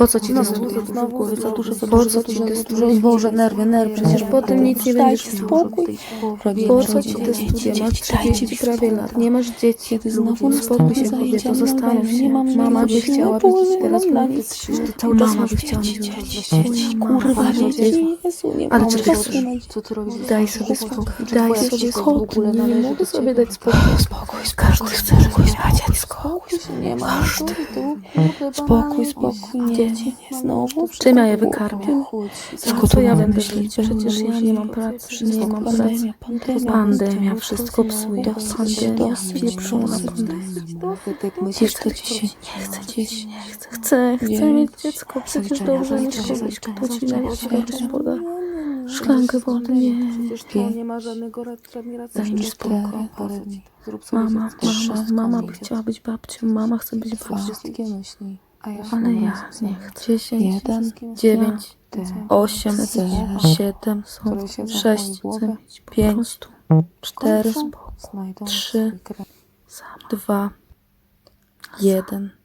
Po co ci to znowu, znowu? Głowy za dużo, za po dużo, za dużo, za dużo, zwożę nerwy, nerwy, przecież potem nic nie Dajcie będziesz spokój. Po co ci te studia? Masz 30 prawie lat, nie masz dzieci. Kiedy znowu Uspokój się kobieto, zastanów się. mam Mama by chciała być teraz na mówić. nic. Przecież ty cały czas Mama masz by chciała mieć dzieci, kurwa, dzieci. Ale czy ty. Co ty robisz? Daj sobie spokój, daj sobie spokój. Nie mogę sobie dać spokój. Spokój, Każdy spokój, chce czegoś spokój, na dziecko. Spokój nie ma Każdy. Spokój, spokój, nie, Dzieci. nie, znowu. Czym ja je wykarmię? Co ja będę myśli, robić? Przecież ja nie mam pracy, nie mam pracy. Pandemia, wszystko psuje. Pandemia, pieprzona pandemia. Nie chce ci się, nie chce ci się. Chcę, chcę Nie. mieć dziecko. Przecież dobrze mieć kogoś, kto ci najlepiej poda. Szklankę wody, nie. Nie ma żadnego ra- żadnej racji. Daj mi spokój. ci? Mama, dziecko. mama, mama by chciała być babcią, mama chce być babcią. A ja ale ja nie chcę. 10, 1, 9, 8, 7, 6, 5, 4, 3, 2, 1.